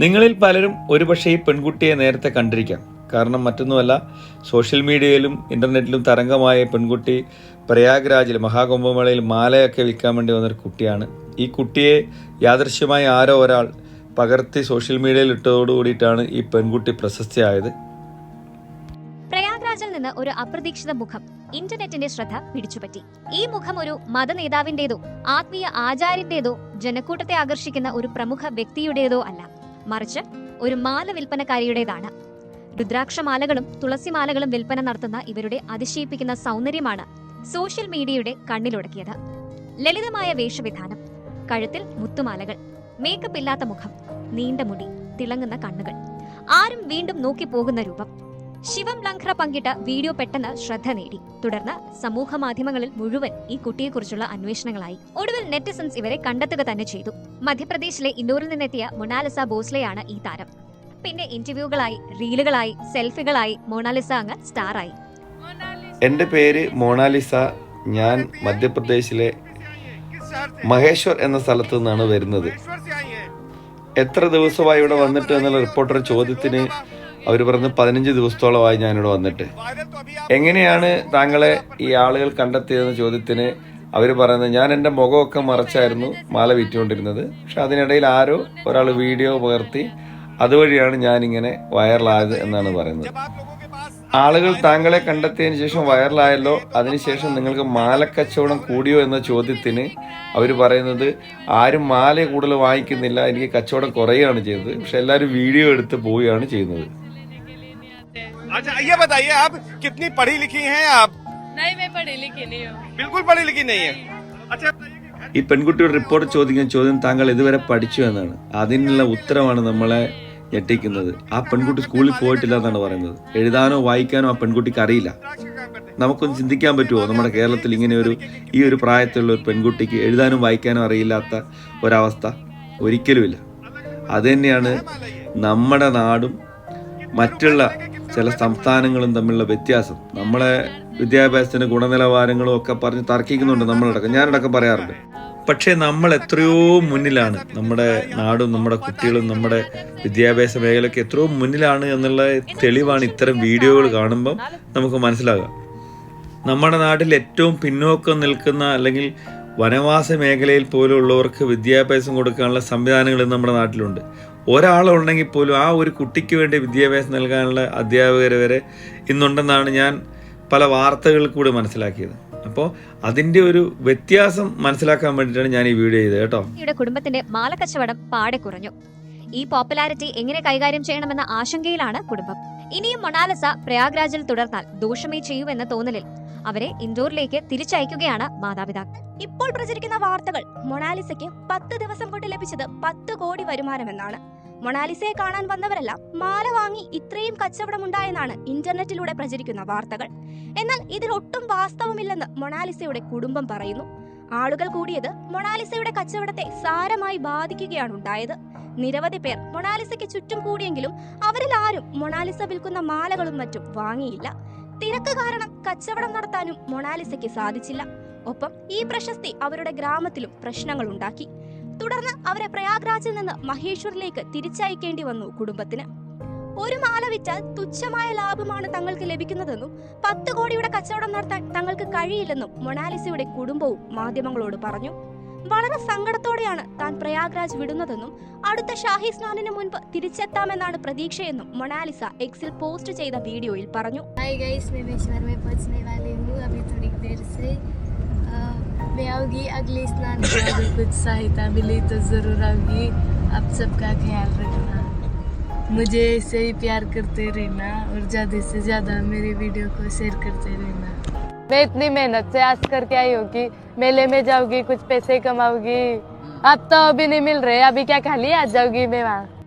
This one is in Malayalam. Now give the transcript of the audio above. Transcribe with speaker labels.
Speaker 1: നിങ്ങളിൽ പലരും ഒരുപക്ഷെ ഈ പെൺകുട്ടിയെ നേരത്തെ കണ്ടിരിക്കാം. കാരണം മറ്റൊന്നുമല്ല സോഷ്യൽ മീഡിയയിലും ഇന്റർനെറ്റിലും തരംഗമായ പെൺകുട്ടി പ്രയാഗ്രാജിൽ മഹാകുംഭമേളയിൽ മാലയൊക്കെ വിൽക്കാൻ വേണ്ടി വന്നൊരു കുട്ടിയാണ്. ഈ കുട്ടിയെ യാദൃശ്യമായി ആരോ ഒരാൾ പകർത്തി സോഷ്യൽ മീഡിയയിൽ ഇട്ടതോടുകൂടിയിട്ടാണ് ഈ പെൺകുട്ടി പ്രശസ്തിയായത്.
Speaker 2: പ്രയാഗ്രാജിൽ നിന്ന് ഒരു അപ്രതീക്ഷിത മുഖം ഇന്റർനെറ്റിന്റെ ശ്രദ്ധ പിടിച്ചുപറ്റി. ഈ മുഖം ഒരു മതനേതാവിന്റേതോ ആത്മീയ ആചാര്യന്റേതോ ജനക്കൂട്ടത്തെ ആകർഷിക്കുന്ന ഒരു പ്രമുഖ വ്യക്തിയുടേതോ അല്ല. മറിച്ച് ഒരു മാല വിൽപ്പനക്കാരിയുടേതാണ്. രുദ്രാക്ഷമാലകളും തുളസിമാലകളും വിൽപ്പന നടത്തുന്ന ഇവരുടെ അതിശയിപ്പിക്കുന്ന സൗന്ദര്യമാണ് സോഷ്യൽ മീഡിയയുടെ കണ്ണിലുടക്കിയത്. ലളിതമായ വേഷവിധാനം കഴുത്തിൽ മുത്തുമാലകൾ മേക്കപ്പ് ഇല്ലാത്ത മുഖം നീണ്ട മുടി തിളങ്ങുന്ന കണ്ണുകൾ ആരും വീണ്ടും നോക്കി പോകുന്ന രൂപം ശിവം ലംഘ്ര പങ്കിട്ട വീഡിയോ പെട്ടെന്ന് ശ്രദ്ധ നേടി. തുടർന്ന് സമൂഹ മാധ്യമങ്ങളിൽ മുഴുവൻ ഈ കുട്ടിയെക്കുറിച്ചുള്ള അന്വേഷണങ്ങളായി. ഒടുവിൽ നെറ്റിസൺസ് ഇവരെ കണ്ടെത്തുക തന്നെ ചെയ്തു. മധ്യപ്രദേശിലെ ഇൻഡോറിൽ നിന്നെത്തിയ മൊണാലിസ ബോസ്ലെയാണ് ഈ താരം. പിന്നെ ഇന്റർവ്യൂകളായി റീലുകളായി സെൽഫികളായി മൊണാലിസ അങ്ങ് സ്റ്റാറായി.
Speaker 1: എന്റെ പേര് മൊണാലിസ. ഞാൻ മധ്യപ്രദേശിലെ മഹേശ്വർ എന്ന സ്ഥലത്തു നിന്നാണ് വരുന്നത്. എത്ര ദിവസമായി ഇവിടെ വന്നിട്ട് എന്നുള്ള റിപ്പോർട്ടർ ചോദ്യത്തിന് അവർ പറഞ്ഞ് പതിനഞ്ച് ദിവസത്തോളമായി ഞാനിവിടെ വന്നിട്ട്. എങ്ങനെയാണ് താങ്കളെ ഈ ആളുകൾ കണ്ടെത്തിയതെന്ന ചോദ്യത്തിന് അവർ പറയുന്നത് ഞാൻ എന്റെ മുഖമൊക്കെ മറച്ചായിരുന്നു മാല വിറ്റുകൊണ്ടിരുന്നത്. പക്ഷെ അതിനിടയിൽ ആരോ ഒരാൾ വീഡിയോ പകർത്തി അതുവഴിയാണ് ഞാനിങ്ങനെ വൈറലായത് എന്നാണ് പറയുന്നത്. ആളുകൾ താങ്കളെ കണ്ടെത്തിയതിനു ശേഷം വൈറലായല്ലോ അതിനുശേഷം നിങ്ങൾക്ക് മാലക്കച്ചവടം കൂടിയോ എന്ന ചോദ്യത്തിന് അവർ പറയുന്നത് ആരും മാല കൂടുതൽ വാങ്ങിക്കുന്നില്ല എനിക്ക് കച്ചവടം കുറയുകയാണ് ചെയ്തത്. പക്ഷെ എല്ലാവരും വീഡിയോ എടുത്ത് പോവുകയാണ് ചെയ്യുന്നത്.
Speaker 3: अच्छा ये बताइए आप कितनी पढ़ी लिखी हैं आप
Speaker 4: नहीं मैं पढ़ी लिखी नहीं हूँ
Speaker 3: बिल्कुल पढ़ी लिखी नहीं है अच्छा बताइए कि
Speaker 1: ഈ പെൺകുട്ടിയുടെ റിപ്പോർട്ട് ചോദിക്കുന്ന ചോദ്യം താങ്കൾ ഇതുവരെ പഠിച്ചു എന്നാണ് അതിനുള്ള ഉത്തരമാണ് നമ്മളെ ഞെട്ടിക്കുന്നത് ആ പെൺകുട്ടി സ്കൂളിൽ പോയിട്ടില്ല എന്നാണ് പറയുന്നത് എഴുതാനോ വായിക്കാനോ ആ പെൺകുട്ടിക്ക് അറിയില്ല
Speaker 3: रुद्राक्ष का काम करते
Speaker 1: നമുക്കൊന്ന് ചിന്തിക്കാൻ പറ്റുമോ നമ്മുടെ കേരളത്തിൽ ഇങ്ങനെ ഒരു ഈ ഒരു പ്രായത്തിലുള്ള ഒരു പെൺകുട്ടിക്ക് എഴുതാനും വായിക്കാനും അറിയില്ലാത്ത ഒരവസ്ഥ ഒരിക്കലുമില്ല അത് തന്നെയാണ് നമ്മുടെ നാടും മറ്റുള്ള ചില സംസ്ഥാനങ്ങളും തമ്മിലുള്ള വ്യത്യാസം. നമ്മളെ വിദ്യാഭ്യാസത്തിന് ഗുണനിലവാരങ്ങളും ഒക്കെ പറഞ്ഞ് തർക്കിക്കുന്നുണ്ട് നമ്മളടക്കം. ഞാനടക്കം പറയാറുണ്ട്. പക്ഷേ നമ്മൾ എത്രയോ മുന്നിലാണ്. നമ്മുടെ നാടും നമ്മുടെ കുട്ടികളും നമ്മുടെ വിദ്യാഭ്യാസ മേഖലയ്ക്ക് എത്രയോ മുന്നിലാണ് എന്നുള്ള തെളിവാണ് ഇത്തരം വീഡിയോകൾ കാണുമ്പം നമുക്ക് മനസ്സിലാകുക നമ്മുടെ നാട്ടിൽ ഏറ്റവും പിന്നോക്കം നിൽക്കുന്ന അല്ലെങ്കിൽ വനവാസ മേഖലയിൽ പോലുള്ളവർക്ക് വിദ്യാഭ്യാസം കൊടുക്കാനുള്ള സംവിധാനങ്ങൾ നമ്മുടെ നാട്ടിലുണ്ട്. ഒരാളുണ്ടെങ്കിൽ പോലും ആ ഒരു കുട്ടിക്ക് വേണ്ടി വിദ്യാഭ്യാസം നൽകാനുള്ള അധ്യാപകർ വരെ ഇന്നുണ്ടെന്നാണ് ഞാൻ പല വാർത്തകളിൽ കൂടി മനസ്സിലാക്കിയത്. അപ്പോൾ അതിന്റെ ഒരു വ്യത്യാസം മനസ്സിലാക്കാൻ വേണ്ടിയിട്ടാണ് ഞാൻ ഈ വീഡിയോ ചെയ്തത് കേട്ടോ.
Speaker 2: കുടുംബത്തിന്റെ മാലക്കച്ചവടം പാടെ കുറഞ്ഞു. ഈ പോപ്പുലാരിറ്റി എങ്ങനെ കൈകാര്യം ചെയ്യണമെന്ന ആശങ്കയിലാണ് കുടുംബം. ഇനിയും മൊണാലിസ പ്രയാഗ്രാജിൽ തുടർന്നാൽ ദോഷമേ ചെയ്യൂവെന്ന തോന്നലിൽ അവരെ ഇൻഡോറിലേക്ക് തിരിച്ചയക്കുകയാണ് മാതാപിതാക്കൾ.
Speaker 5: ഇപ്പോൾ പ്രചരിക്കുന്ന വാർത്തകൾ മൊണാലിസയ്ക്ക് പത്ത് ദിവസം കൊണ്ട് ലഭിച്ചത് പത്ത് കോടി വരുമാനമെന്നാണ്. മൊണാലിസയെ കാണാൻ വന്നവരെല്ലാം മാല വാങ്ങി ഇത്രയും കച്ചവടമുണ്ടായെന്നാണ് ഇന്റർനെറ്റിലൂടെ പ്രചരിക്കുന്ന വാർത്തകൾ. എന്നാൽ ഇതിൽ ഒട്ടും വാസ്തവമില്ലെന്ന് മൊണാലിസയുടെ കുടുംബം പറയുന്നു. ആളുകൾ കൂടിയത് മൊണാലിസയുടെ കച്ചവടത്തെ സാരമായി ബാധിക്കുകയാണ് ഉണ്ടായത്. നിരവധി പേർ മൊണാലിസയ്ക്ക് ചുറ്റും കൂടിയെങ്കിലും അവരിൽ ആരും മൊണാലിസ വിൽക്കുന്ന മാലകളും മറ്റും വാങ്ങിയില്ല. തിരക്ക് കാരണം കച്ചവടം നടത്താനും മൊണാലിസയ്ക്ക് സാധിച്ചില്ല. ഒപ്പം ഈ പ്രശസ്തി അവരുടെ ഗ്രാമത്തിലും പ്രശ്നങ്ങൾ ഉണ്ടാക്കി. തുടർന്ന് അവരെ പ്രയാഗ്രാജിൽ നിന്ന് മഹേശ്വറിലേക്ക് തിരിച്ചയക്കേണ്ടി വന്നു കുടുംബത്തിന്. ഒരു മാല വിറ്റാൽ തുച്ഛമായ ലാഭമാണ് തങ്ങൾക്ക് ലഭിക്കുന്നതെന്നും പത്ത് കോടിയുടെ കച്ചവടം നടത്താൻ തങ്ങൾക്ക് കഴിയില്ലെന്നും മൊണാലിസയുടെ കുടുംബവും മാധ്യമങ്ങളോട് പറഞ്ഞു. വളരെ സങ്കടത്തോടെയാണ് താൻ പ്രയാഗ്രാജ് വിടുന്നതെന്നും അടുത്ത ഷാഹി സ്നാനിന് മുൻപ് തിരിച്ചെത്താമെന്നാണ് പ്രതീക്ഷയെന്നും മൊണാലിസ എക്സിൽ പോസ്റ്റ് ചെയ്ത വീഡിയോയിൽ പറഞ്ഞു
Speaker 4: हाय गाइस मैं मेश्वर में पहुंचने वाली हूँ अभी थोड़ी देर से अ, मैं आऊँगी अगले स्नान के अगर कुछ सहायता मिली तो ज़रूर आऊँगी आप सबका ख्याल रखना मुझे ऐसे ही प्यार करते रहना और ज़्यादा से ज़्यादा मेरी वीडियो को शेयर करते रहना मैं इतनी मेहनत से आज करके आई हूँ कि मेले में जाऊँगी, कुछ पैसे कमाऊँगी। अब तो अभी नहीं मिल रहे, अभी क्या खाली आज जाऊँगी मैं वहाँ।